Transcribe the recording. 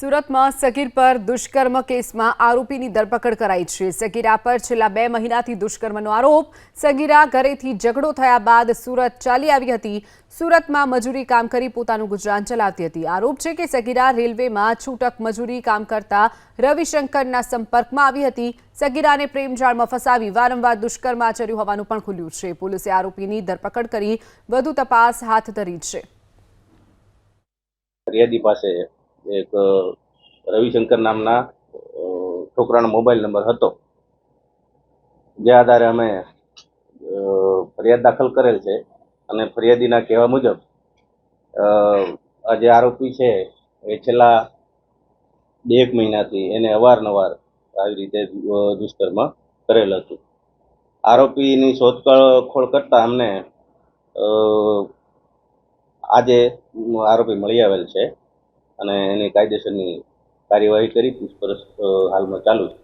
સુરતમાં સગીર પર દુષ્કર્મ કેસમાં આરોપીની ધરપકડ કરાઈ છે. સગીરા પર છેલ્લા બે મહિનાથી દુષ્કર્મનો આરોપ. સગીરા ઘરેથી ઝઘડો થયા બાદ સુરત ચાલી આવી હતી. સુરતમાં મજૂરી કામ કરી પોતાનું ગુજરાન ચલાવતી હતી. આરોપ છે કે સગીરા રેલવેમાં છૂટક મજૂરી કામ કરતા રવિશંકરના સંપર્કમાં આવી હતી. સગીરાને પ્રેમજાળમાં ફસાવી વારંવાર દુષ્કર્મ આચર્યું હોવાનું પણ ખુલ્યું છે. પોલીસે આરોપીની ધરપકડ કરી વધુ તપાસ હાથ ધરી છે. ફરિયાદી પાસે એક રવિશંકર નામના છોકરાનો મોબાઈલ નંબર હતો. જે આધારે અમે ફરિયાદ દાખલ કરેલ છે અને ફરિયાદીના કહેવા મુજબ જે આરોપી છે એ છેલ્લા બે એક મહિનાથી એને અવારનવાર આવી રીતે દુષ્કર્મ કરેલ હતું. આરોપીની શોધખોળ કરતા અમને આજે આરોપી મળી આવેલ છે. અને એની કાયદેસરની કાર્યવાહી કરી પૂછપરછ હાલમાં ચાલુ છે.